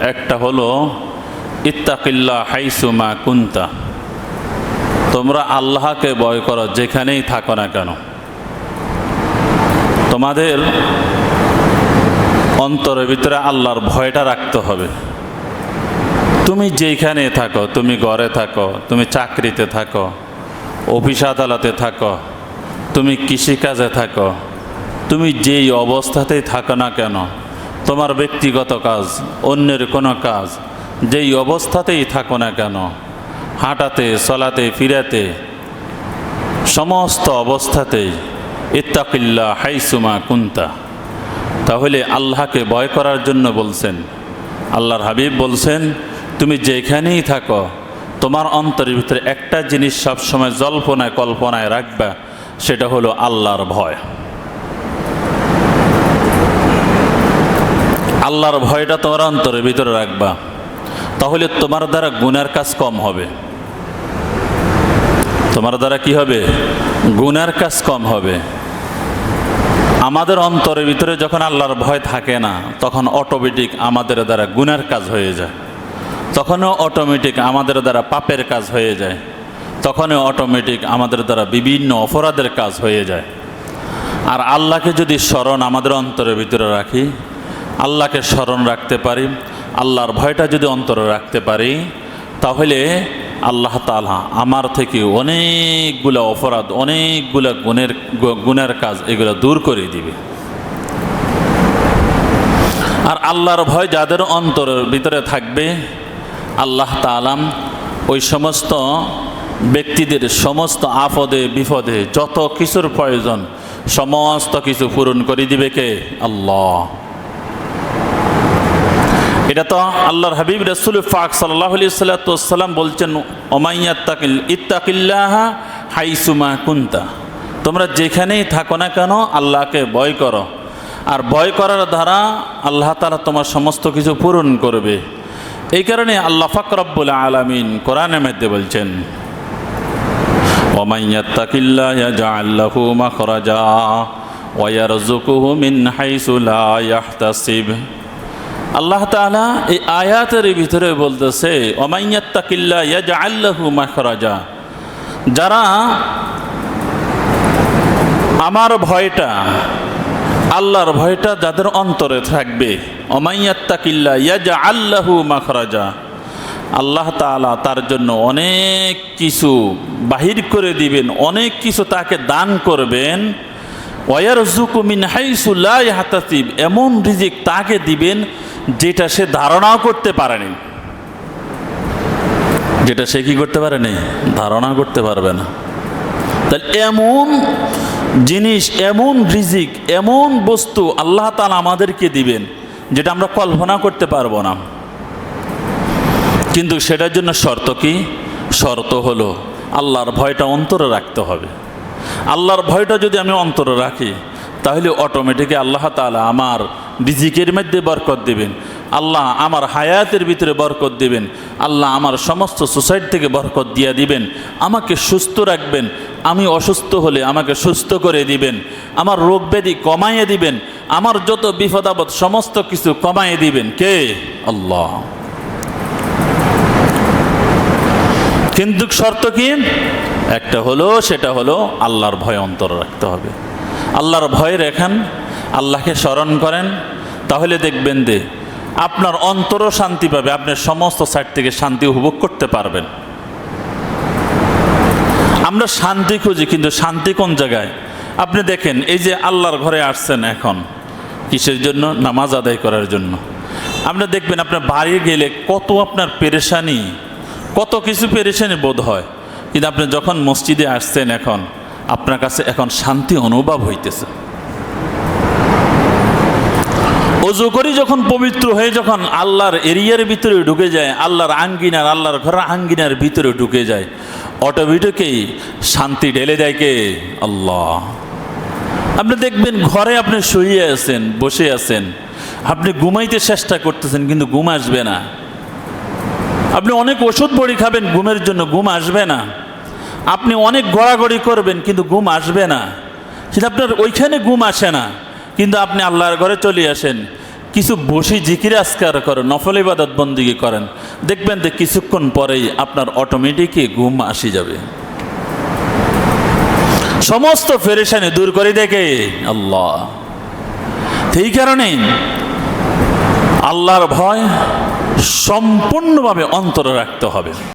একটা হলো ইত্তাকিল্লা হাইসুমা কুন্তা। তোমরা আল্লাহকে ভয় করো যেখানেই থাকো না কেন। তোমাদের অন্তরের ভিতরে আল্লাহর ভয়টা রাখতে হবে। তুমি যেখানে থাকো, তুমি ঘরে থাকো, তুমি চাকরিতে থাকো, অফিস আদালতে থাকো, তুমি কৃষিকাজে থাকো, তুমি যেই অবস্থাতেই থাকো না কেন তোমার ব্যক্তিগত কাজ, অন্যের কোনো কাজ। যেই অবস্থাতেই থাকো না কেন, হাঁটাতে, চলাতে, ফিরাতে, সমস্ত অবস্থাতেই ইত্তাকিল্লা হাইসুমা কুন্তা। তাহলে আল্লাহকে ভয় করার জন্য বলছেন, আল্লাহর হাবিব বলছেন, তুমি যেখানেই থাকো, তোমার অন্তরের ভিতরে একটা জিনিস সবসময় জল্পনায়, কল্পনায় রাখবা, সেটা হলো আল্লাহর ভয়। আল্লাহর ভয়টা তোমার অন্তরের ভিতরে রাখবা। তাহলে তোমার দ্বারা গুনার কাজ কম হবে। তোমার দ্বারা কি হবে? গুনার কাজ কম হবে। আমাদের অন্তরের ভিতরে যখন আল্লাহর ভয় থাকে না, তখন অটোমেটিক আমাদের দ্বারা গুনার কাজ হয়ে যায়। তখনও অটোমেটিক আমাদের দ্বারা পাপের কাজ হয়ে যায়। তখনও অটোমেটিক আমাদের দ্বারা বিভিন্ন অপরাধের কাজ হয়ে যায়। আর আল্লাহকে যদি স্মরণ আমাদের অন্তরের ভিতরে রাখি আল্লাহকে স্মরণ রাখতে পারি, আল্লাহর ভয়টা যদি অন্তরে রাখতে পারি, তাহলে আল্লাহ তালা আমার থেকে অনেকগুলো অপরাধ, অনেকগুলো গুণের গুণের কাজ এগুলো দূর করে দিবে। আর আল্লাহর ভয় যাদের অন্তরের ভিতরে থাকবে, আল্লাহ তালাম ওই সমস্ত ব্যক্তিদের সমস্ত আপদে, বিপদে যত কিছুর প্রয়োজন, সমস্ত কিছু পূরণ করে দিবে কে? আল্লাহ। এটা তো আল্লাহর হাবিব রসুল ফাক সাল্লাহ আলি সাল্লাতাম বলছেন ওমাইয়াত্তাকিল ইত্তাকিল্লাহা হাইসুমা কুন্তা। তোমরা যেখানেই থাকো না কেন, আল্লাহকে ভয় করো। আর ভয় করার দ্বারা আল্লাহ তালা তোমার সমস্ত কিছু পূরণ করবে। এই কারণে আল্লাহ ফাকরাবুল আলমিন কোরআনে মধ্যে বলছেন ওমাইয়াত্তাকিল্লাহ আল্লাহ তাআলা এই আয়াতের ভিতরে বলতেছে মাখরাজা। যারা আমার ভয়টা, আল্লাহর ভয়টা যাদের অন্তরে থাকবে অমাইয়াত্তাকিল্লা ইয়াজা আল্লাহু মাখরাজা। আল্লাহ তাআলা তার জন্য অনেক কিছু বাহির করে দিবেন, অনেক কিছু তাকে দান করবেন। হাতাসিব এমন রিজিক তাকে দিবেন যেটা সে ধারণাও করতে পারেনি। যেটা সে কি করতে পারেনি? ধারণা করতে পারবে না। তাহলে এমন জিনিস, এমন রিজিক, এমন বস্তু আল্লাহ তালা আমাদেরকে দিবেন যেটা আমরা কল্পনা করতে পারব না। কিন্তু সেটার জন্য শর্ত কি? শর্ত হলো আল্লাহর ভয়টা অন্তরে রাখতে হবে। আল্লাহর ভয়টা যদি আমি অন্তরে রাখি, তাহলে অটোমেটিক আল্লাহ তালা আমার রিজিকের মধ্যে বরকত দিবেন, আল্লাহ আমার হায়াতের ভিতরে বরকত দিবেন, আল্লাহ আমার সমস্ত সোসাইটি থেকে বরকত দিয়ে দিবেন, আমাকে সুস্থ রাখবেন, আমি অসুস্থ হলে আমাকে সুস্থ করে দিবেন, আমার রোগ ব্যাধি কমাইয়ে দিবেন, আমার যত বিপদ আপদ সমস্ত কিছু কমাইয়ে দিবেন, কে? আল্লাহ। কিন্তু শর্ত কি? একটা হলো, সেটা হলো আল্লাহর ভয় অন্তর রাখতে হবে। আল্লাহর ভয় রেখেন, আল্লাহকে স্মরণ করেন, তাহলে দেখবেন যে আপনার অন্তরও শান্তি পাবে, আপনি সমস্ত সাইড থেকে শান্তি উপভোগ করতে পারবেন। আমরা শান্তি খুঁজি, কিন্তু শান্তি কোন জায়গায়? আপনি দেখেন, এই যে আল্লাহর ঘরে আসছেন এখন, কিসের জন্য? নামাজ আদায় করার জন্য। আপনি দেখবেন, আপনার বাড়ি গেলে কত আপনার পেরেশানি কত কিছু পেরেশানি বোধ হয়। কিন্তু আপনি যখন মসজিদে আসছেন এখন, আপনার কাছে এখন শান্তি অনুভব হইতেছে। অজু করি যখন পবিত্র হয়ে যখন আল্লাহর এরিয়ার ভিতরে ঢুকে যায়, আল্লাহর আঙ্গিনার, আল্লাহর ঘরের আঙ্গিনার ভিতরে ঢুকে যায়, অটোমেটিকেই শান্তি ঢেলে দেয় কে? আল্লাহ। আপনি দেখবেন ঘরে আপনি শুয়ে আছেন, বসে আছেন। আপনি ঘুমাইতে চেষ্টা করতেছেন, কিন্তু ঘুম আসবে না। আপনি অনেক ওষুধ বড়ি খাবেন, ঘুমের জন্য ঘুম আসবে না। আপনি অনেক গড়াগড়ি করবেন, কিন্তু ঘুম আসবে না। কিন্তু আপনার ওইখানে ঘুম আসে না, কিন্তু আপনি আল্লাহর ঘরে চলে আসেন। কিছু বসে জিকির আজকার করেন, নফল ইবাদত বন্দিগি করেন। দেখবেন যে কিছুক্ষণ পরেই আপনার অটোমেটিকই ঘুম আসি যাবে। সমস্ত ফেরেশানি দূর করে দেখে আল্লাহ। সেই কারণেই আল্লাহর ভয় সম্পূর্ণভাবে অন্তরে রাখতে হবে।